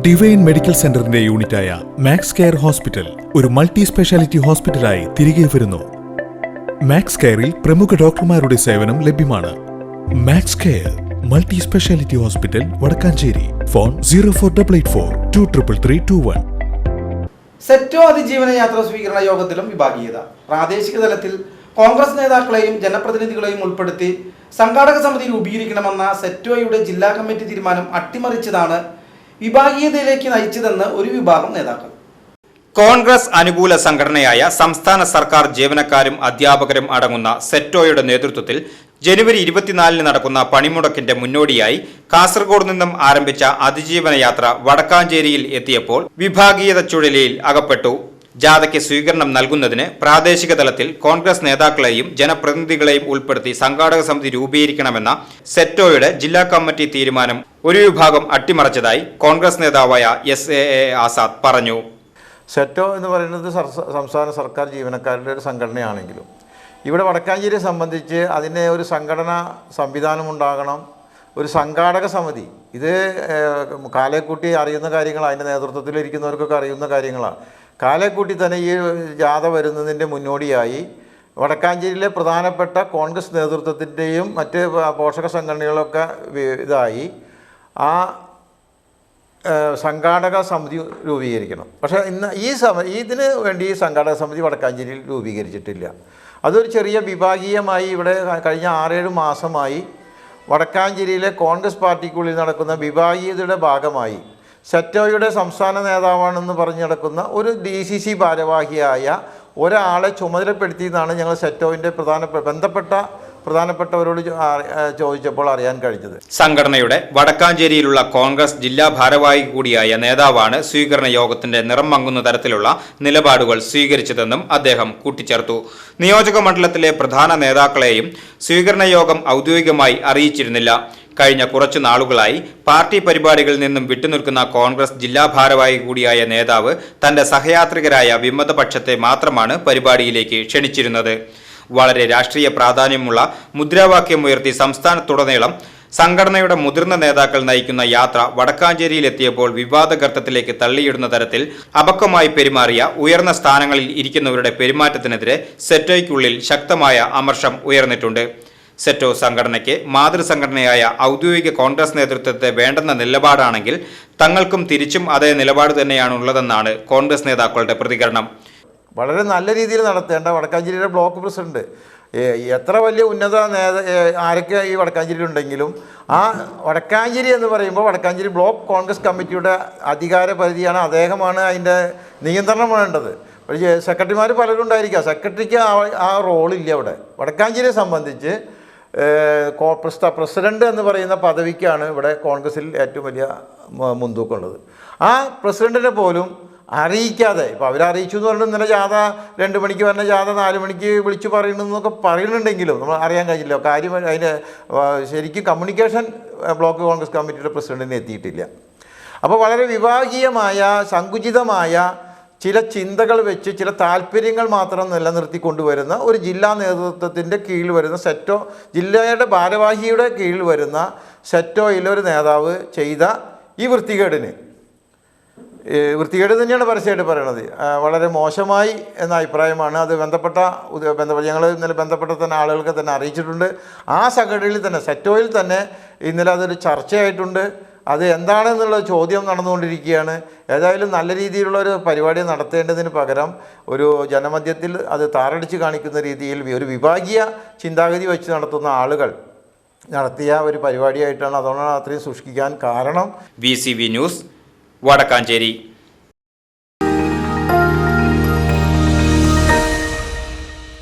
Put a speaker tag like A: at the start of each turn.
A: Divine medical സെന്ററിന്റെ യൂണിറ്റായ Max Care hospital ഒരു മൾട്ടി സ്പെഷ്യാലിറ്റി ഹോസ്പിറ്റലായി തിരികെ വരുന്നു. മാക്സ് കെയറിൽ പ്രമുഖ ഡോക്ടർമാരുടെ സേവനം ലഭ്യമാണ്. Max Care multi speciality hospital Vadakkanchery. Phone zero four double eight four two triple three two one
B: സെറ്റോ അതിജീവന യാത്ര സ്വീകരണ യോഗത്തിലും വിഭാഗീയത. പ്രാദേശിക തലത്തിൽ കോൺഗ്രസ് നേതാക്കളെയും ജനപ്രതിനിധികളെയും ഉൾപ്പെടുത്തി സംഘാടക സമിതി രൂപീകരിക്കണമെന്ന സെറ്റോയുടെ ജില്ലാ കമ്മിറ്റി തീരുമാനം അട്ടിമറിച്ചതാണ് വിഭാഗീയതയിലേക്ക് നയിച്ചതെന്ന് ഒരു വിഭാഗം നേതാക്കൾ.
C: കോൺഗ്രസ് അനുകൂല സംഘടനയായ സംസ്ഥാന സർക്കാർ ജീവനക്കാരും അധ്യാപകരും അടങ്ങുന്ന സെറ്റോയുടെ നേതൃത്വത്തിൽ ജനുവരി ഇരുപത്തിനാലിന് നടക്കുന്ന പണിമുടക്കിന്റെ മുന്നോടിയായി കാസർഗോഡ് നിന്നും ആരംഭിച്ച അതിജീവന യാത്ര വടക്കാഞ്ചേരിയിൽ എത്തിയപ്പോൾ വിഭാഗീയത ചുഴലിയിൽ അകപ്പെട്ടു. ജാഥയ്ക്ക് സ്വീകരണം നൽകുന്നതിന് പ്രാദേശിക തലത്തിൽ കോൺഗ്രസ് നേതാക്കളെയും ജനപ്രതിനിധികളെയും ഉൾപ്പെടുത്തി സംഘാടക സമിതി രൂപീകരിക്കണമെന്ന സെറ്റോയുടെ ജില്ലാ കമ്മിറ്റി തീരുമാനം ഒരു വിഭാഗം അട്ടിമറിച്ചതായി കോൺഗ്രസ് നേതാവായ എസ് എ എ ആസാദ് പറഞ്ഞു.
D: സെറ്റോ എന്ന് പറയുന്നത് സംസ്ഥാന സർക്കാർ ജീവനക്കാരുടെ ഒരു സംഘടനയാണെങ്കിലും. ഇവിടെ വടക്കാഞ്ചേരിയെ സംബന്ധിച്ച് അതിനെ ഒരു സംഘടനാ സംവിധാനം ഉണ്ടാകണം. ഒരു സംഘാടക സമിതി. ഇത് കാലേക്കൂട്ടി അറിയുന്ന കാര്യങ്ങൾ അതിന്റെ നേതൃത്വത്തിലിരിക്കുന്നവർക്കൊക്കെ അറിയുന്ന കാര്യങ്ങളാണ് കാലേക്കൂട്ടി തന്നെ ഈ ജാഥ വരുന്നതിന്റെ മുന്നോടിയായി വടക്കാഞ്ചേരിയിലെ പ്രധാനപ്പെട്ട കോൺഗ്രസ് നേതൃത്വത്തിന്റെയും മറ്റ് പോഷക സംഘടനകളൊക്കെ ഇതായി. ആ സംഘാടക സമിതി രൂപീകരിക്കണം. പക്ഷേ ഇന്ന് ഈ സമ ഇതിന് വേണ്ടി ഈ സംഘാടക സമിതി വടക്കാഞ്ചേരിയിൽ രൂപീകരിച്ചിട്ടില്ല. അതൊരു ചെറിയ വിഭാഗീയമായി ഇവിടെ കഴിഞ്ഞ ആറേഴ് മാസമായി വടക്കാഞ്ചേരിയിലെ കോൺഗ്രസ് പാർട്ടിക്കുള്ളിൽ നടക്കുന്ന വിഭാഗീയതയുടെ ഭാഗമായി സെറ്റോയുടെ സംസ്ഥാന നേതാവാണെന്ന് പറഞ്ഞു നടക്കുന്ന ഒരു ഡി സി സി ഭാരവാഹിയായ ഒരാളെ ചുമതലപ്പെടുത്തിയെന്നാണ് ഞങ്ങൾ സെറ്റോവിന്റെ പ്രധാന ബന്ധപ്പെട്ട പ്രധാനപ്പെട്ടവരോട് ചോദിച്ചപ്പോൾ അറിയാൻ കഴിഞ്ഞത്.
C: സംഘടനയുടെ വടക്കാഞ്ചേരിയിലുള്ള കോൺഗ്രസ് ജില്ലാ ഭാരവാഹി കൂടിയായ നേതാവാണ് സ്വീകരണ യോഗത്തിന്റെ നിറം മങ്ങുന്ന തരത്തിലുള്ള നിലപാടുകൾ സ്വീകരിച്ചതെന്നും അദ്ദേഹം കൂട്ടിച്ചേർത്തു. നിയോജക മണ്ഡലത്തിലെ പ്രധാന നേതാക്കളെയും സ്വീകരണ യോഗം ഔദ്യോഗികമായി അറിയിച്ചിരുന്നില്ല. കഴിഞ്ഞ കുറച്ചു നാളുകളായി പാർട്ടി പരിപാടികളിൽ നിന്നും വിട്ടുനിൽക്കുന്ന കോൺഗ്രസ് ജില്ലാ ഭാരവാഹി കൂടിയായ നേതാവ് തന്റെ സഹയാത്രികരായ വിമതപക്ഷത്തെ മാത്രമാണ് പരിപാടിയിലേക്ക് ക്ഷണിച്ചിരുന്നത്. വളരെ രാഷ്ട്രീയ പ്രാധാന്യമുള്ള മുദ്രാവാക്യമുയർത്തി സംസ്ഥാനത്തുടനീളം സംഘടനയുടെ മുതിർന്ന നേതാക്കൾ നയിക്കുന്ന യാത്ര വടക്കാഞ്ചേരിയിലെത്തിയപ്പോൾ വിവാദഘട്ടത്തിലേക്ക് തള്ളിയിടുന്ന തരത്തിൽ അപക്വമായി പെരുമാറിയ ഉയർന്ന സ്ഥാനങ്ങളിൽ ഇരിക്കുന്നവരുടെ പെരുമാറ്റത്തിനെതിരെ സെറ്റോയ്ക്കുള്ളിൽ ശക്തമായ അമർഷം ഉയർന്നിട്ടുണ്ട്. സെറ്റോ സംഘടനയ്ക്ക് മാതൃസംഘടനയായ ഔദ്യോഗിക കോൺഗ്രസ് നേതൃത്വത്തെ വേണ്ടെന്ന നിലപാടാണെങ്കിൽ തങ്ങൾക്കും തിരിച്ചും അതേ നിലപാട് തന്നെയാണുള്ളതെന്നാണ് കോൺഗ്രസ് നേതാക്കളുടെ പ്രതികരണം.
D: വളരെ നല്ല രീതിയിൽ നടത്തേണ്ട വടക്കാഞ്ചേരിയുടെ ബ്ലോക്ക് പ്രസിഡന്റ്. എത്ര വലിയ ഉന്നത നേത ആരൊക്കെ ഈ വടക്കാഞ്ചേരി ഉണ്ടെങ്കിലും ആ വടക്കാഞ്ചേരി എന്ന് പറയുമ്പോൾ വടക്കാഞ്ചേരി ബ്ലോക്ക് കോൺഗ്രസ് കമ്മിറ്റിയുടെ അധികാര പരിധിയാണ് അദ്ദേഹമാണ് അതിന്റെ നിയന്ത്രണം വേണ്ടത്. പക്ഷേ സെക്രട്ടറിമാർ പലരും ഉണ്ടായിരിക്കാം. സെക്രട്ടറിക്ക് ആ ആ റോളില്ല അവിടെ. വടക്കാഞ്ചേരിയെ സംബന്ധിച്ച് പ്രസിഡന്റ് എന്ന് പറയുന്ന പദവിക്കാണ് ഇവിടെ കോൺഗ്രസിൽ ഏറ്റവും വലിയ മുൻതൂക്കമുള്ളത് ആ പ്രസിഡന്റിനെ പോലും അറിയിക്കാതെ. ഇപ്പോൾ അവരറിയിച്ചു എന്ന് പറഞ്ഞിട്ട് ഇന്നലെ ജാഥ രണ്ട് മണിക്ക് വരുന്ന ജാഥ നാല് മണിക്ക് വിളിച്ചു പറയണമെന്നൊക്കെ പറയുന്നുണ്ടെങ്കിലും നമ്മൾ അറിയാൻ കഴിഞ്ഞില്ല കാര്യം അതിന്റെ ശരിക്കും കമ്മ്യൂണിക്കേഷൻ ബ്ലോക്ക് കോൺഗ്രസ് കമ്മിറ്റിയുടെ പ്രസിഡന്റിന് എത്തിയിട്ടില്ല. അപ്പോൾ വളരെ വിഭാഗീയമായ സങ്കുചിതമായ ചില ചിന്തകൾ വെച്ച് ചില താല്പര്യങ്ങൾ മാത്രം നിലനിർത്തി കൊണ്ടുവരുന്ന ഒരു ജില്ലാ നേതൃത്വത്തിന്റെ കീഴിൽ വരുന്ന സെറ്റോ ജില്ലയുടെ ഭാരവാഹിയുടെ കീഴിൽ വരുന്ന സെറ്റോയിലൊരു നേതാവ് ചെയ്ത ഈ വൃത്തികേടിന് വൃത്തികേട് തന്നെയാണ് പരസ്യമായിട്ട് പറയണത്. വളരെ മോശമായി എന്ന അഭിപ്രായമാണ്. അത് ബന്ധപ്പെട്ട ബന്ധപ്പെട്ട ഞങ്ങൾ ഇന്നലെ ബന്ധപ്പെട്ട തന്നെ ആളുകൾക്ക് തന്നെ അറിയിച്ചിട്ടുണ്ട്. ആ സംഘടനയിൽ തന്നെ സെറ്റോയിൽ തന്നെ ഇന്നലെ അതൊരു ചർച്ചയായിട്ടുണ്ട്. അത് എന്താണെന്നുള്ള ചോദ്യം നടന്നുകൊണ്ടിരിക്കുകയാണ്. ഏതായാലും നല്ല രീതിയിലുള്ള ഒരു പരിപാടി നടത്തേണ്ടതിന് പകരം ഒരു ജനമധ്യത്തിൽ അത് താറടിച്ച് കാണിക്കുന്ന രീതിയിൽ ഒരു വിഭാഗീയ ചിന്താഗതി വെച്ച് നടത്തുന്ന ആളുകൾ നടത്തിയ ഒരു പരിപാടിയായിട്ടാണ്. അതുകൊണ്ടാണ് അത്രയും സൂക്ഷിക്കാൻ കാരണം.
C: V news Vadakkanchery